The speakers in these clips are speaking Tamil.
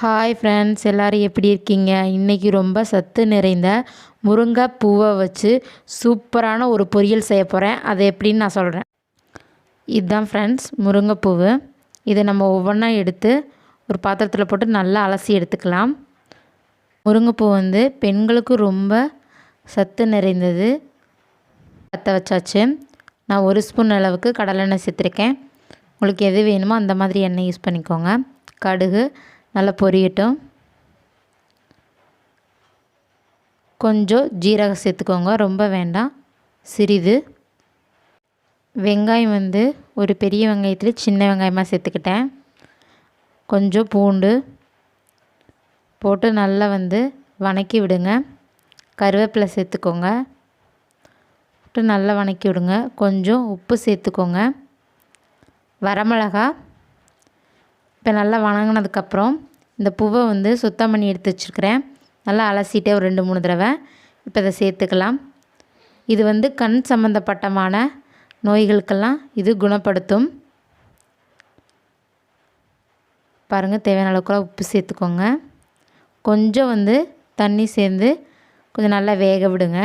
ஹாய் ஃப்ரெண்ட்ஸ் எல்லோரும் எப்படி இருக்கீங்க? இன்றைக்கி ரொம்ப சத்து நிறைந்த முருங்கை பூவை வச்சு சூப்பரான ஒரு பொரியல் செய்ய போகிறேன் அது எப்படின்னு நான் சொல்கிறேன் இதுதான் ஃப்ரெண்ட்ஸ் முருங்கைப்பூவு. இதை நம்ம ஒவ்வொன்றா எடுத்து ஒரு பாத்திரத்தில் போட்டு நல்லா அலசி எடுத்துக்கலாம். முருங்கைப்பூ வந்து பெண்களுக்கு ரொம்ப சத்து நிறைந்தது. பற்ற வச்சாச்சு. நான் ஒரு ஸ்பூன் அளவுக்கு கடலெண்ணெய் சேர்த்துருக்கேன். உங்களுக்கு எது வேணுமோ அந்த மாதிரி எண்ணெய் யூஸ் பண்ணிக்கோங்க. கடுகு நல்லா பொரியட்டும். கொஞ்சம் ஜீரகம் சேர்த்துக்கோங்க ரொம்ப வேண்டாம். சிறிது. வெங்காயம் வந்து ஒரு பெரிய வெங்காயத்தில் சின்ன வெங்காயமாக சேர்த்துக்கிட்டேன். கொஞ்சம் பூண்டு போட்டு நல்லா வந்து வணக்கி விடுங்க. கருவேப்பிலை சேர்த்துக்கோங்க. போட்டு நல்லா வணக்கி விடுங்க. கொஞ்சம் உப்பு சேர்த்துக்கோங்க. வரமிளகா இப்போ நல்லா வணங்கினதுக்கப்புறம் இந்த பூவை வந்து சுத்தம் பண்ணி எடுத்து வச்சுருக்கிறேன். நல்லா அலசிட்டே ஒரு ரெண்டு மூணு தடவை. இப்போ இதை சேர்த்துக்கலாம். இது வந்து கண் சம்மந்தப்பட்டமான நோய்களுக்கெல்லாம் இது குணப்படுத்தும். பாருங்கள் தேவையான அளவுக்குலாம் உப்பு சேர்த்துக்கோங்க. கொஞ்சம் வந்து தண்ணி சேர்ந்து கொஞ்சம் நல்லா வேக விடுங்க.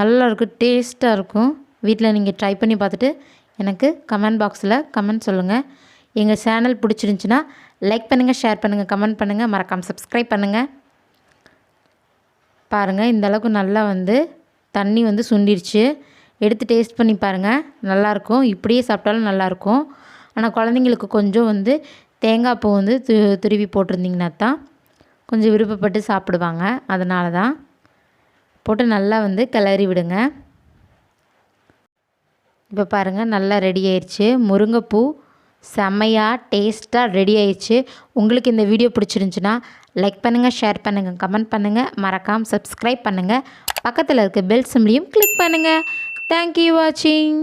நல்லா இருக்கும் டேஸ்ட்டாக இருக்கும். வீட்டில் நீங்கள் ட்ரை பண்ணி பார்த்துட்டு எனக்கு கமெண்ட் பாக்ஸில் கமெண்ட் சொல்லுங்கள் எங்கள் சேனல் பிடிச்சிருந்துச்சின்னா லைக் பண்ணுங்கள் ஷேர் பண்ணுங்கள் கமெண்ட் பண்ணுங்கள் மறக்காமல் சப்ஸ்கிரைப் பண்ணுங்கள் பாருங்கள் இந்த அளவுக்கு நல்லா வந்து தண்ணி வந்து சுண்டிருச்சு. எடுத்து டேஸ்ட் பண்ணி பாருங்கள் நல்லாயிருக்கும் இப்படியே சாப்பிட்டாலும் நல்லாயிருக்கும் ஆனால் குழந்தைங்களுக்கு கொஞ்சம் வந்து தேங்காய் பூ வந்து து துருவி போட்டிருந்தீங்கன்னா தான் கொஞ்சம் விருப்பப்பட்டு சாப்பிடுவாங்க. அதனால தான் போட்டு நல்லா வந்து கிளறி விடுங்க. இப்போ பாருங்கள் நல்லா ரெடி ஆயிடுச்சு முருங்கைப்பூ செம்மையாக டேஸ்ட்டாக ரெடி ஆயிடுச்சு. உங்களுக்கு இந்த வீடியோ பிடிச்சிருந்துச்சின்னா லைக் பண்ணுங்கள் ஷேர் பண்ணுங்கள் கமெண்ட் பண்ணுங்கள் மறக்காமல் சப்ஸ்கிரைப் பண்ணுங்கள் பக்கத்தில் இருக்க பெல் சிம்லையும் கிளிக் பண்ணுங்கள் தேங்க்யூ வாட்சிங்